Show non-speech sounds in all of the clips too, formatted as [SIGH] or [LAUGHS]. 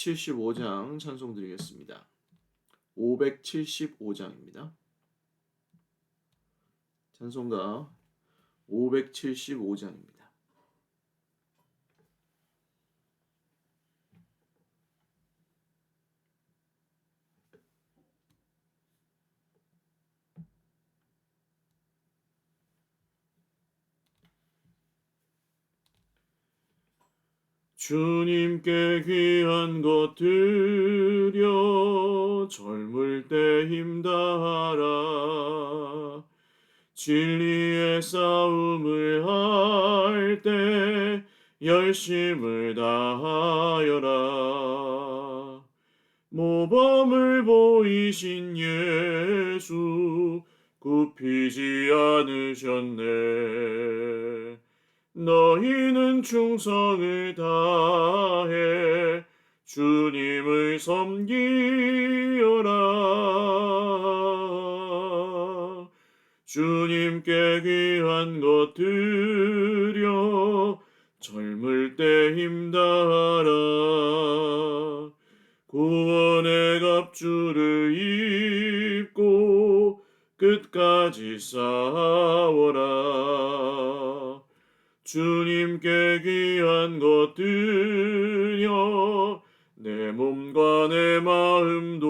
575장 찬송 드리겠습니다. 575장입니다. 찬송가 575장입니다. 주님께 귀한 것 드려 젊을 때 힘 다하라. 진리의 싸움을 할 때 열심을 다하여라. 모범을 보이신 예수 굽히지 않으셨네 너희는 충성을 다해 주님을 섬기어라. 주님께 귀한 것 드려 젊을 때 힘다하라. 구원의 갑주를 입고 끝까지 싸워라. 주님께 귀한 것 드려 내 몸과 내 마음도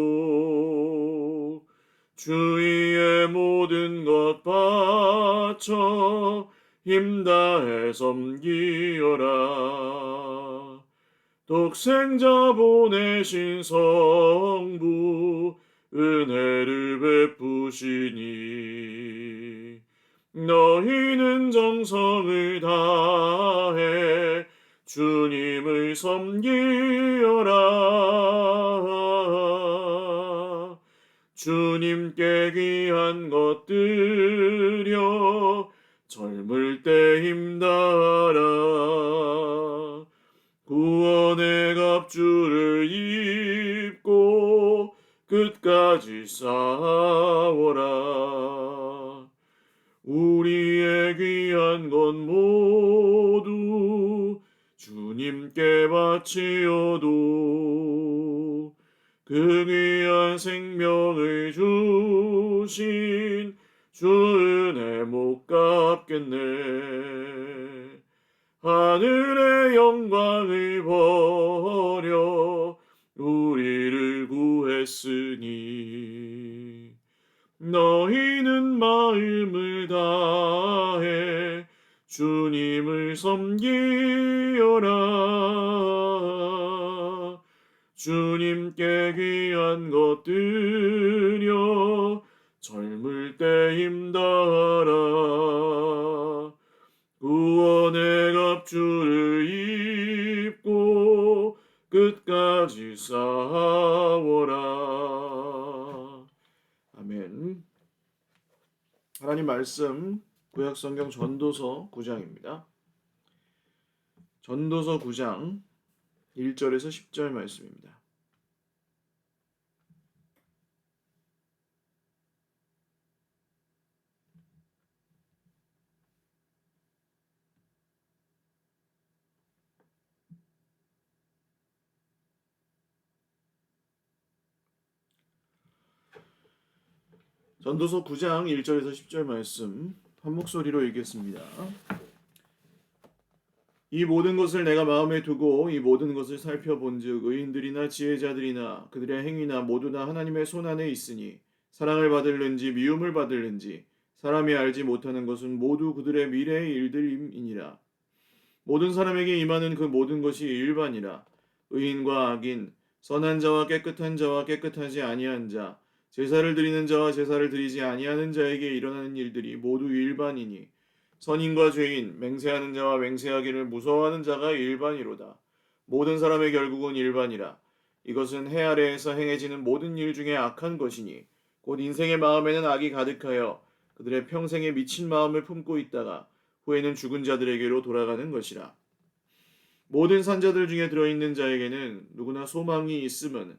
주위의 모든 것 바쳐 힘다해 섬기어라. 독생자 보내신 성부 은혜를 베푸시니 주님께 주신 주 은혜 못 갚겠네 하늘의 영광을 버려 우리를 구했으니 너희는 마음을 다해 주님을 섬기어라. 주님께 귀한 것 드려 젊을 때 힘다하라. 구원의 갑주를 입고 끝까지 싸워라. 아멘. 하나님 말씀 구약 성경 전도서 9장입니다. 전도서 9장 1절에서 10절 말씀입니다. 전도서 9장 1절에서 10절 말씀 한 목소리로 읽겠습니다. 이 모든 것을 내가 마음에 두고 이 모든 것을 살펴본즉 의인들이나 지혜자들이나 그들의 행위나 모두 다 하나님의 손 안에 있으니 사랑을 받을는지 미움을 받을는지 사람이 알지 못하는 것은 모두 그들의 미래의 일들임이니라 모든 사람에게 임하는 그 모든 것이 일반이라 의인과 악인 선한 자와 깨끗한 자와 깨끗하지 아니한 자 제사를 드리는 자와 제사를 드리지 아니하는 자에게 일어나는 일들이 모두 일반이니 선인과 죄인, 맹세하는 자와 맹세하기를 무서워하는 자가 일반이로다. 모든 사람의 결국은 일반이라. 이것은 해 아래에서 행해지는 모든 일 중에 악한 것이니 곧 인생의 마음에는 악이 가득하여 그들의 평생에 미친 마음을 품고 있다가 후에는 죽은 자들에게로 돌아가는 것이라. 모든 산자들 중에 들어있는 자에게는 누구나 소망이 있음은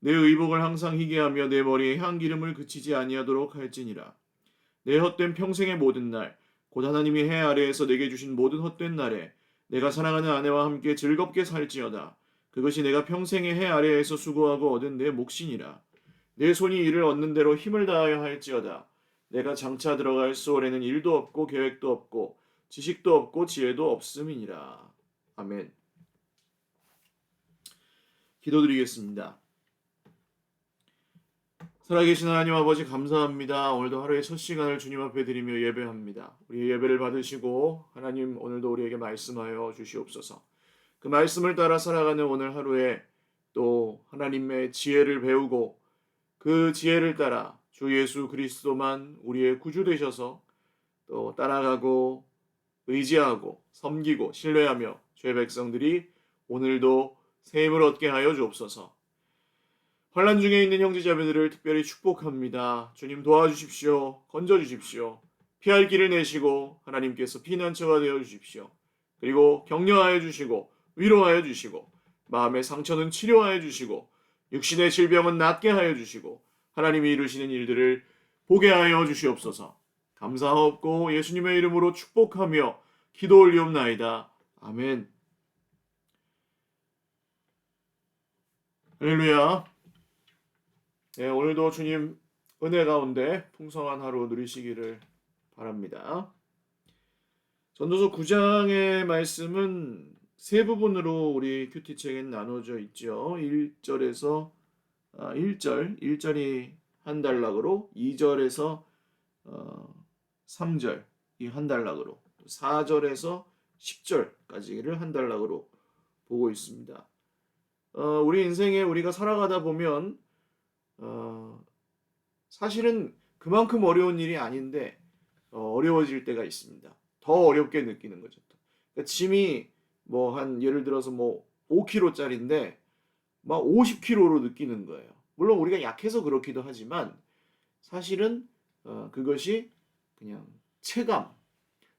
내 의복을 항상 희게 하며 내 머리에 향기름을 그치지 아니하도록 할지니라. 내 헛된 평생의 모든 날, 곧 하나님이 해 아래에서 내게 주신 모든 헛된 날에 내가 사랑하는 아내와 함께 즐겁게 살지어다. 그것이 내가 평생의 해 아래에서 수고하고 얻은 내 몫이니라. 내 손이 이를 얻는 대로 힘을 다하여 할지어다. 내가 장차 들어갈 수월에는 일도 없고 계획도 없고 지식도 없고 지혜도 없음이니라. 아멘. 기도드리겠습니다. 살아계신 하나님 아버지 감사합니다. 오늘도 하루의 첫 시간을 주님 앞에 드리며 예배합니다. 우리의 예배를 받으시고 하나님 오늘도 우리에게 말씀하여 주시옵소서. 그 말씀을 따라 살아가는 오늘 하루에 또 하나님의 지혜를 배우고 그 지혜를 따라 주 예수 그리스도만 우리의 구주 되셔서 또 따라가고 의지하고 섬기고 신뢰하며 죄 백성들이 오늘도 새 힘을 얻게 하여 주옵소서. 환란 중에 있는 형제자매들을 특별히 축복합니다. 주님 도와주십시오. 건져 주십시오. 피할 길을 내시고 하나님께서 피난처가 되어 주십시오. 그리고 격려하여 주시고 위로하여 주시고 마음의 상처는 치료하여 주시고 육신의 질병은 낫게 하여 주시고 하나님이 이루시는 일들을 보게 하여 주시옵소서. 감사하옵고 예수님의 이름으로 축복하며 기도 올리옵나이다. 아멘. 할렐루야. 네, 오늘도 주님 은혜 가운데 풍성한 하루 누리시기를 바랍니다. 전도서 9장의 말씀은 세 부분으로 우리 큐티 책엔 나눠져 있죠. 1절에서 1절, 1절이 한 단락으로 2절에서 3절 이한 단락으로 4절에서 10절까지를 한 단락으로 보고 있습니다. 어, 우리 인생에 우리가 살아가다 보면 어, 사실은 그만큼 어려운 일이 아닌데 어, 어려워질 때가 있습니다. 더 어렵게 느끼는 거죠. 그러니까 짐이 뭐 한 예를 들어서 뭐 5kg짜리인데 막 50kg로 느끼는 거예요. 물론 우리가 약해서 그렇기도 하지만 사실은 어, 그것이 그냥 체감,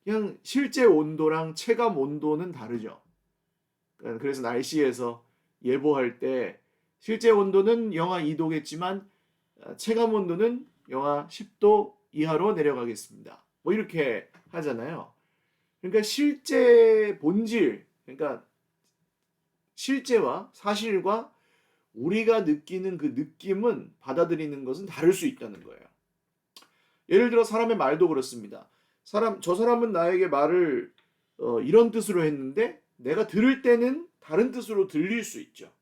그냥 실제 온도랑 체감 온도는 다르죠. 그래서 날씨에서 예보할 때 실제 온도는 영하 2도겠지만 어, 체감 온도는 영하 10도 이하로 내려가겠습니다. 뭐 이렇게 하잖아요. 그러니까 실제 본질, 그러니까 실제와 사실과 우리가 느끼는 그 느낌은 받아들이는 것은 다를 수 있다는 거예요. 예를 들어 사람의 말도 그렇습니다. 사람 저 사람은 나에게 말을 어, 이런 뜻으로 했는데 내가 들을 때는 다른 뜻으로 들릴 수 있죠.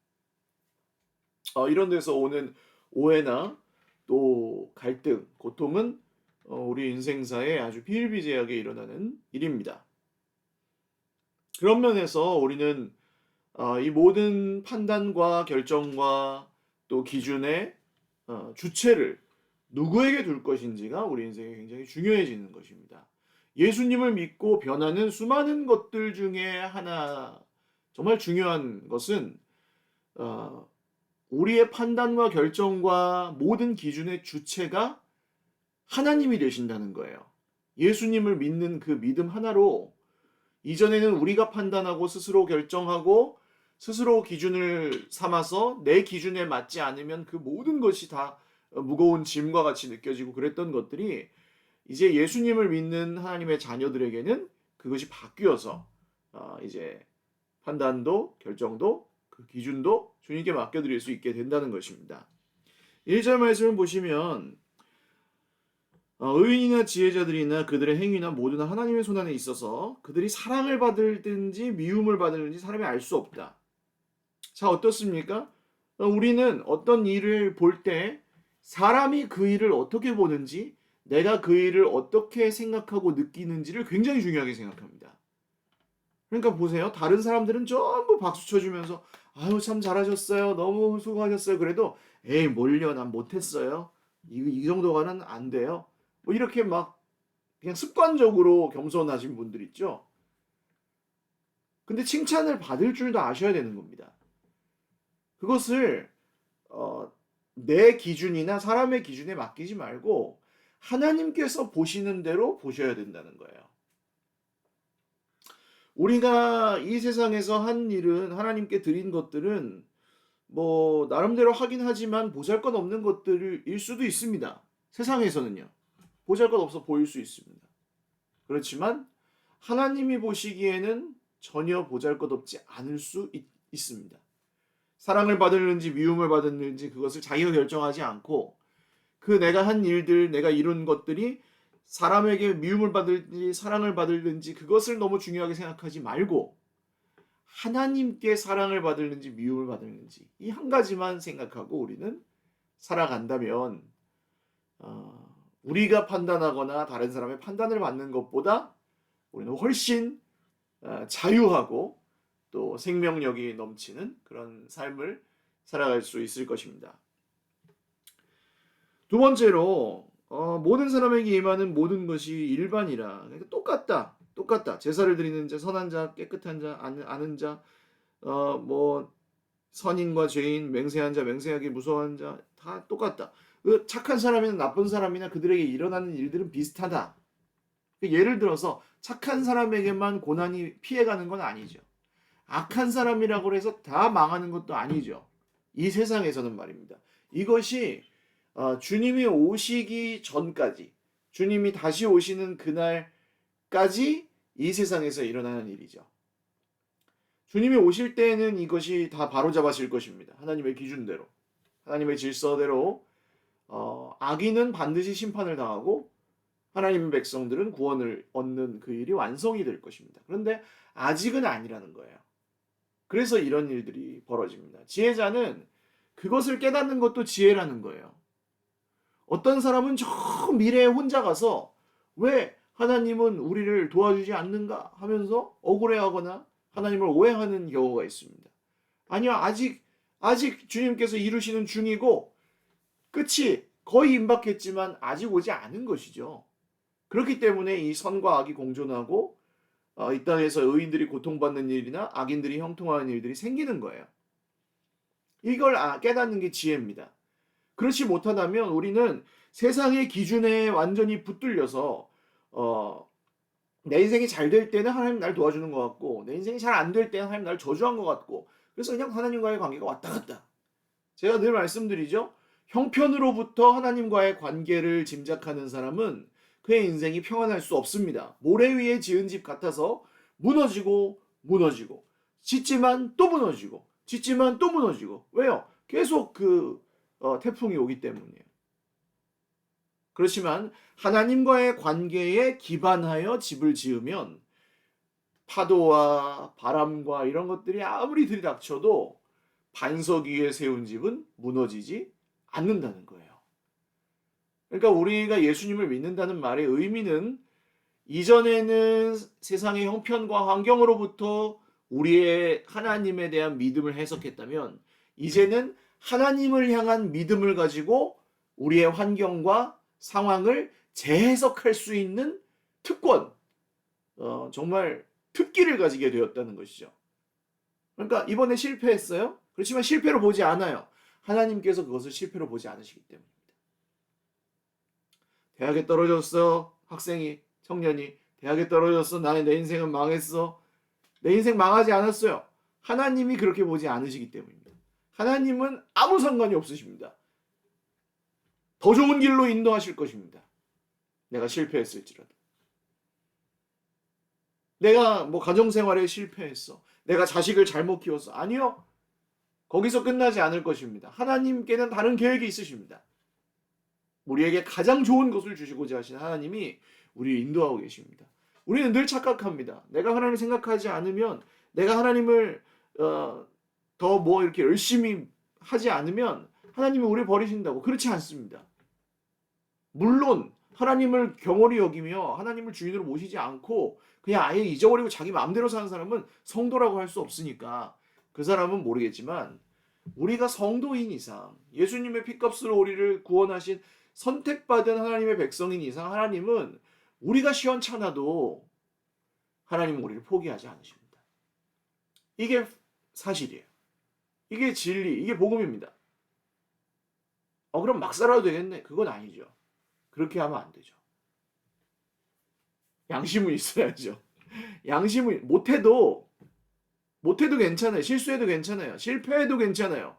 어, 이런 데서 오는 오해나 또 갈등, 고통은 어, 우리 인생사에 아주 비일비재하게 일어나는 일입니다. 그런 면에서 우리는 어, 이 모든 판단과 결정과 또 기준의 어, 주체를 누구에게 둘 것인지가 우리 인생에 굉장히 중요해지는 것입니다. 예수님을 믿고 변하는 수많은 것들 중에 하나 정말 중요한 것은 어, 우리의 판단과 결정과 모든 기준의 주체가 하나님이 되신다는 거예요. 예수님을 믿는 그 믿음 하나로 이전에는 우리가 판단하고 스스로 결정하고 스스로 기준을 삼아서 내 기준에 맞지 않으면 그 모든 것이 다 무거운 짐과 같이 느껴지고 그랬던 것들이 이제 예수님을 믿는 하나님의 자녀들에게는 그것이 바뀌어서 어, 이제 판단도 결정도 그 기준도 주님께 맡겨드릴 수 있게 된다는 것입니다. 1절 말씀을 보시면 어, 의인이나 지혜자들이나 그들의 행위나 모두는 하나님의 손 안에 있어서 그들이 사랑을 받을든지 미움을 받을든지 사람이 알 수 없다. 자 어떻습니까? 어, 우리는 어떤 일을 볼 때 사람이 그 일을 어떻게 보는지 내가 그 일을 어떻게 생각하고 느끼는지를 굉장히 중요하게 생각합니다. 그러니까 보세요. 다른 사람들은 전부 박수 쳐주면서 아유 참 잘하셨어요. 너무 수고하셨어요. 그래도 에이 뭘요 난 못했어요. 이, 이 정도가는 안 돼요. 뭐 이렇게 막 그냥 습관적으로 겸손하신 분들 있죠. 근데 칭찬을 받을 줄도 아셔야 되는 겁니다. 그것을 어, 내 기준이나 사람의 기준에 맡기지 말고 하나님께서 보시는 대로 보셔야 된다는 거예요. 우리가 이 세상에서 한 일은 하나님께 드린 것들은 뭐 나름대로 하긴 하지만 보잘것 없는 것들일 수도 있습니다. 세상에서는요. 보잘것 없어 보일 수 있습니다. 그렇지만 하나님이 보시기에는 전혀 보잘것 없지 않을 수 있, 있습니다. 사랑을 받을는지 미움을 받을는지 그것을 자기가 결정하지 않고 그 내가 한 일들, 내가 이룬 것들이 사람에게 미움을 받을지 사랑을 받을는지 그것을 너무 중요하게 생각하지 말고 하나님께 사랑을 받을는지 미움을 받을는지 이 한 가지만 생각하고 우리는 살아간다면 어, 우리가 판단하거나 다른 사람의 판단을 받는 것보다 우리는 훨씬 어, 자유하고 또 생명력이 넘치는 그런 삶을 살아갈 수 있을 것입니다. 두 번째로 어, 모든 사람에게 임하는 모든 것이 일반이라 그러니까 똑같다, 똑같다. 제사를 드리는 자, 선한 자, 깨끗한 자, 아는, 아는 자, 어, 뭐 선인과 죄인, 맹세한 자, 맹세하기 무서워한 자, 다 똑같다. 그 착한 사람이나 나쁜 사람이나 그들에게 일어나는 일들은 비슷하다. 그 예를 들어서 착한 사람에게만 고난이 피해가는 건 아니죠. 악한 사람이라고 해서 다 망하는 것도 아니죠. 이 세상에서는 말입니다. 이것이 어, 주님이 오시기 전까지, 주님이 다시 오시는 그날까지 이 세상에서 일어나는 일이죠. 주님이 오실 때에는 이것이 다 바로잡아질 것입니다. 하나님의 기준대로, 하나님의 질서대로 어, 악인은 반드시 심판을 당하고 하나님의 백성들은 구원을 얻는 그 일이 완성이 될 것입니다. 그런데 아직은 아니라는 거예요. 그래서 이런 일들이 벌어집니다. 지혜자는 그것을 깨닫는 것도 지혜라는 거예요. 어떤 사람은 저 미래에 혼자 가서 왜 하나님은 우리를 도와주지 않는가 하면서 억울해하거나 하나님을 오해하는 경우가 있습니다. 아니요, 아직, 아직 주님께서 이루시는 중이고, 끝이 거의 임박했지만 아직 오지 않은 것이죠. 그렇기 때문에 이 선과 악이 공존하고, 어, 이 땅에서 의인들이 고통받는 일이나 악인들이 형통하는 일들이 생기는 거예요. 이걸 아, 깨닫는 게 지혜입니다. 그렇지 못하다면 우리는 세상의 기준에 완전히 붙들려서 어, 내 인생이 잘 될 때는 하나님 날 도와주는 것 같고 내 인생이 잘 안 될 때는 하나님 날 저주한 것 같고 그래서 그냥 하나님과의 관계가 왔다 갔다. 제가 늘 말씀드리죠. 형편으로부터 하나님과의 관계를 짐작하는 사람은 그의 인생이 평안할 수 없습니다. 모래 위에 지은 집 같아서 무너지고 무너지고 짓지만 또 무너지고 짓지만 또 무너지고 왜요? 계속 그 어, 태풍이 오기 때문이에요. 그렇지만 하나님과의 관계에 기반하여 집을 지으면 파도와 바람과 이런 것들이 아무리 들이닥쳐도 반석 위에 세운 집은 무너지지 않는다는 거예요. 그러니까 우리가 예수님을 믿는다는 말의 의미는 이전에는 세상의 형편과 환경으로부터 우리의 하나님에 대한 믿음을 해석했다면 이제는 하나님을 향한 믿음을 가지고 우리의 환경과 상황을 재해석할 수 있는 특권, 어, 정말 특기를 가지게 되었다는 것이죠. 그러니까 이번에 실패했어요. 그렇지만 실패로 보지 않아요. 하나님께서 그것을 실패로 보지 않으시기 때문입니다. 대학에 떨어졌어. 학생이, 청년이 대학에 떨어졌어. 나의 내 인생은 망했어. 내 인생 망하지 않았어요. 하나님이 그렇게 보지 않으시기 때문입니다. 하나님은 아무 상관이 없으십니다. 더 좋은 길로 인도하실 것입니다. 내가 실패했을지라도. 내가 뭐 가정생활에 실패했어. 내가 자식을 잘못 키웠어. 아니요. 거기서 끝나지 않을 것입니다. 하나님께는 다른 계획이 있으십니다. 우리에게 가장 좋은 것을 주시고자 하신 하나님이 우리를 인도하고 계십니다. 우리는 늘 착각합니다. 내가 하나님을 생각하지 않으면 내가 하나님을 어, 더 뭐 이렇게 열심히 하지 않으면 하나님이 우리를 버리신다고 그렇지 않습니다. 물론 하나님을 경홀히 여기며 하나님을 주인으로 모시지 않고 그냥 아예 잊어버리고 자기 마음대로 사는 사람은 성도라고 할 수 없으니까 그 사람은 모르겠지만 우리가 성도인 이상 예수님의 피값으로 우리를 구원하신 선택받은 하나님의 백성인 이상 하나님은 우리가 시원찮아도 하나님은 우리를 포기하지 않으십니다. 이게 사실이에요. 이게 진리, 이게 복음입니다. 어 그럼 막 살아도 되겠네. 그건 아니죠. 그렇게 하면 안 되죠. 양심은 있어야죠. [LAUGHS] 양심은 못해도 못해도 괜찮아요. 실수해도 괜찮아요. 실패해도 괜찮아요.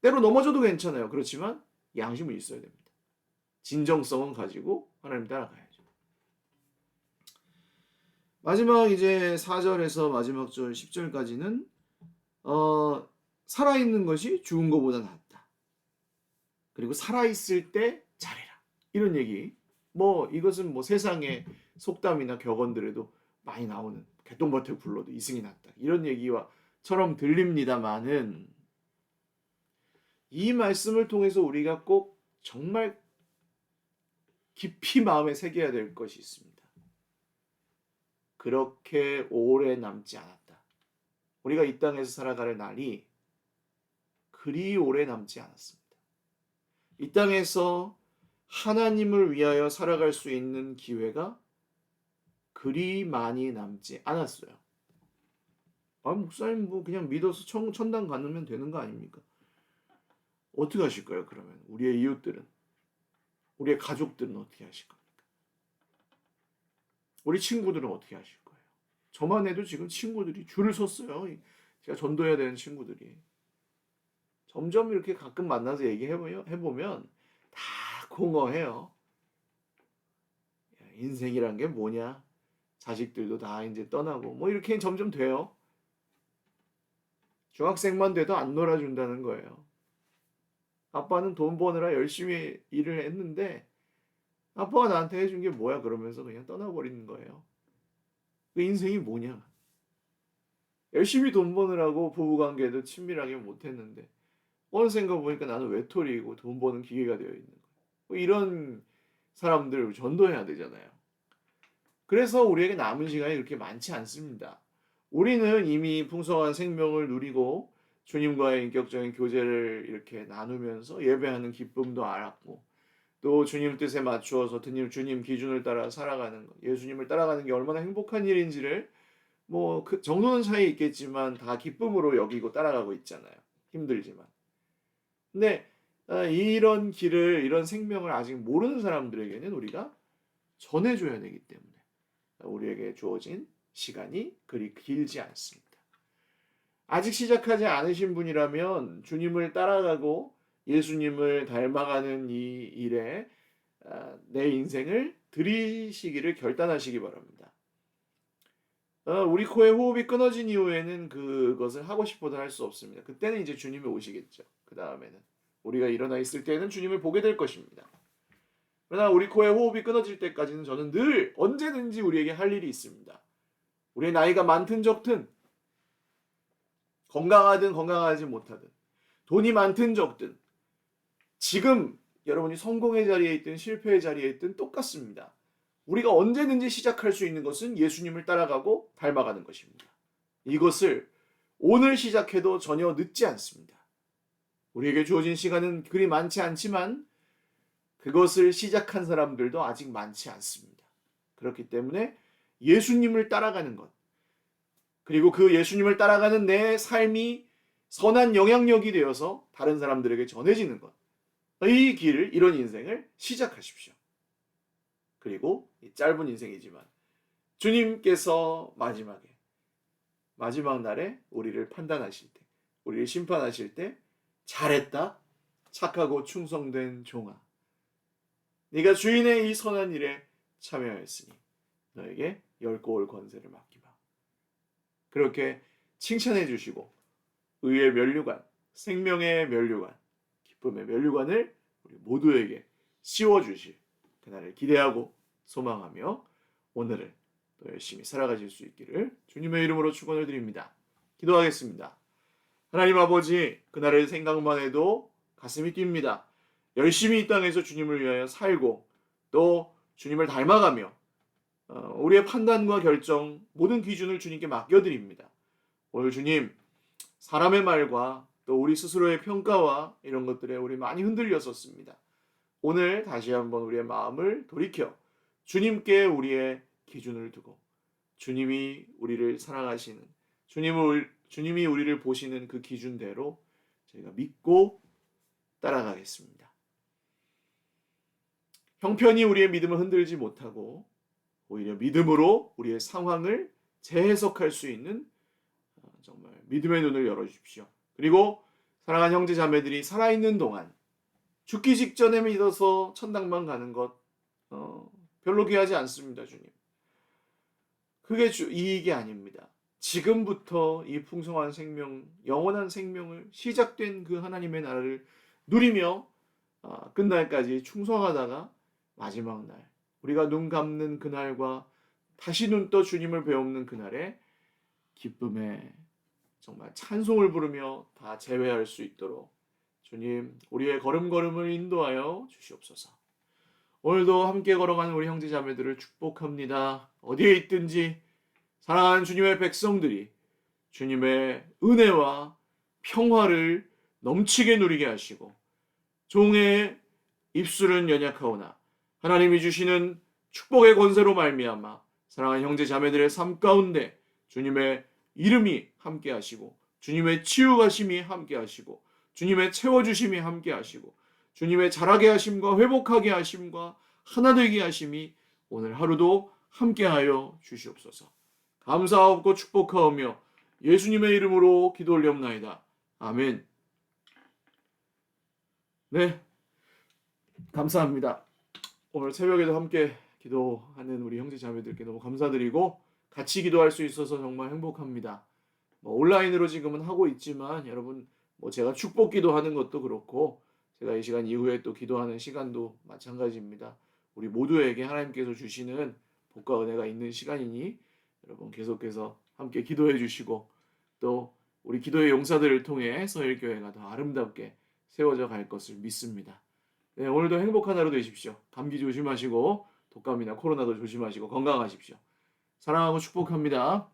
때로 넘어져도 괜찮아요. 그렇지만 양심은 있어야 됩니다. 진정성은 가지고 하나님 따라가야죠. 마지막 이제 4절에서 마지막 절 10절까지는 어, 살아있는 것이 죽은 것보다 낫다. 그리고 살아있을 때 잘해라. 이런 얘기. 뭐 이것은 뭐 세상의 속담이나 격언들에도 많이 나오는 개똥밭을 굴러도 이승이 낫다. 이런 얘기와처럼 들립니다만은 이 말씀을 통해서 우리가 꼭 정말 깊이 마음에 새겨야 될 것이 있습니다. 그렇게 오래 남지 않았다. 우리가 이 땅에서 살아갈 날이 그리 오래 남지 않았습니다. 이 땅에서 하나님을 위하여 살아갈 수 있는 기회가 그리 많이 남지 않았어요. 아, 목사님 뭐 그냥 믿어서 천, 천당 가면 되는 거 아닙니까? 어떻게 하실 거예요, 그러면? 우리의 이웃들은? 우리의 가족들은 어떻게 하실 겁니까? 우리 친구들은 어떻게 하실 거예요? 저만 해도 지금 친구들이 줄을 섰어요. 제가 전도해야 되는 친구들이. 점점 이렇게 가끔 만나서 얘기해보면 다 공허해요. 인생이란 게 뭐냐? 자식들도 다 이제 떠나고 뭐 이렇게 점점 돼요. 중학생만 돼도 안 놀아준다는 거예요. 아빠는 돈 버느라 열심히 일을 했는데 아빠가 나한테 해준 게 뭐야 그러면서 그냥 떠나버리는 거예요. 그 인생이 뭐냐? 열심히 돈 버느라고 부부관계도 친밀하게 못했는데 어느 생각 보니까 나는 외톨이고 돈 버는 기계가 되어 있는 거예요. 뭐 이런 사람들 전도해야 되잖아요. 그래서 우리에게 남은 시간이 그렇게 많지 않습니다. 우리는 이미 풍성한 생명을 누리고 주님과의 인격적인 교제를 이렇게 나누면서 예배하는 기쁨도 알았고 또 주님 뜻에 맞추어서 주님, 주님 기준을 따라 살아가는 것, 예수님을 따라가는 게 얼마나 행복한 일인지를 뭐 그 정도는 차이 있겠지만 다 기쁨으로 여기고 따라가고 있잖아요. 힘들지만. 근데 어, 이런 길을 이런 생명을 아직 모르는 사람들에게는 우리가 전해줘야 되기 때문에 우리에게 주어진 시간이 그리 길지 않습니다. 아직 시작하지 않으신 분이라면 주님을 따라가고 예수님을 닮아가는 이 일에 아, 내 인생을 들이시기를 결단하시기 바랍니다. 어, 우리 코의 호흡이 끊어진 이후에는 그것을 하고 싶어도 할 수 없습니다. 그때는 이제 주님이 오시겠죠. 그 다음에는 우리가 일어나 있을 때는 주님을 보게 될 것입니다. 그러나 우리 코의 호흡이 끊어질 때까지는 저는 늘 언제든지 우리에게 할 일이 있습니다. 우리의 나이가 많든 적든 건강하든 건강하지 못하든 돈이 많든 적든 지금 여러분이 성공의 자리에 있든 실패의 자리에 있든 똑같습니다. 우리가 언제든지 시작할 수 있는 것은 예수님을 따라가고 닮아가는 것입니다. 이것을 오늘 시작해도 전혀 늦지 않습니다. 우리에게 주어진 시간은 그리 많지 않지만 그것을 시작한 사람들도 아직 많지 않습니다. 그렇기 때문에 예수님을 따라가는 것, 그리고 그 예수님을 따라가는 내 삶이 선한 영향력이 되어서 다른 사람들에게 전해지는 것. 이 길을, 이런 인생을 시작하십시오. 그리고 짧은 인생이지만 주님께서 마지막에 마지막 날에 우리를 판단하실 때, 우리를 심판하실 때 잘했다, 착하고 충성된 종아. 네가 주인의 이 선한 일에 참여하였으니 너에게 열 고을 권세를 맡기마. 그렇게 칭찬해 주시고 의의 면류관, 생명의 면류관, 기쁨의 면류관을 우리 모두에게 씌워 주실 그날을 기대하고 소망하며 오늘을 또 열심히 살아가실 수 있기를 주님의 이름으로 축원을 드립니다. 기도하겠습니다. 하나님 아버지 그날을 생각만 해도 가슴이 뜁니다. 열심히 이 땅에서 주님을 위하여 살고 또 주님을 닮아가며 어, 우리의 판단과 결정 모든 기준을 주님께 맡겨드립니다. 오늘 주님 사람의 말과 또 우리 스스로의 평가와 이런 것들에 우리 많이 흔들렸었습니다. 오늘 다시 한번 우리의 마음을 돌이켜 주님께 우리의 기준을 두고 주님이 우리를 사랑하시는 주님을 주님이 우리를 보시는 그 기준대로 저희가 믿고 따라가겠습니다. 형편이 우리의 믿음을 흔들지 못하고 오히려 믿음으로 우리의 상황을 재해석할 수 있는 어, 정말 믿음의 눈을 열어 주십시오. 그리고 사랑하는 형제 자매들이 살아있는 동안 죽기 직전에 믿어서 천당만 가는 것 어, 별로 귀하지 않습니다, 주님. 그게 주, 이익이 아닙니다. 지금부터 이 풍성한 생명, 영원한 생명을 시작된 그 하나님의 나라를 누리며 아, 끝날까지 충성하다가 마지막 날 우리가 눈 감는 그날과 다시 눈 떠 주님을 배우는 그날에 기쁨에 정말 찬송을 부르며 다 제외할 수 있도록 주님 우리의 걸음걸음을 인도하여 주시옵소서. 오늘도 함께 걸어가는 우리 형제 자매들을 축복합니다. 어디에 있든지 사랑하는 주님의 백성들이 주님의 은혜와 평화를 넘치게 누리게 하시고 종의 입술은 연약하오나 하나님이 주시는 축복의 권세로 말미암아 사랑하는 형제 자매들의 삶 가운데 주님의 이름이 함께 하시고 주님의 치유가심이 함께 하시고 주님의 채워주심이 함께 하시고 주님의 자라게 하심과 회복하게 하심과 하나 되게 하심이 오늘 하루도 함께하여 주시옵소서. 감사하옵고 축복하오며 예수님의 이름으로 기도 올려옵나이다. 아멘. 네, 감사합니다. 오늘 새벽에도 함께 기도하는 우리 형제 자매들께 너무 감사드리고 같이 기도할 수 있어서 정말 행복합니다. 뭐 온라인으로 지금은 하고 있지만 여러분 뭐 제가 축복 기도하는 것도 그렇고 제가 이 시간 이후에 또 기도하는 시간도 마찬가지입니다. 우리 모두에게 하나님께서 주시는 복과 은혜가 있는 시간이니 여러분 계속해서 함께 기도해 주시고 또 우리 기도의 용사들을 통해 서일교회가 더 아름답게 세워져 갈 것을 믿습니다. 네, 오늘도 행복한 하루 되십시오. 감기 조심하시고 독감이나 코로나도 조심하시고 건강하십시오. 사랑하고 축복합니다.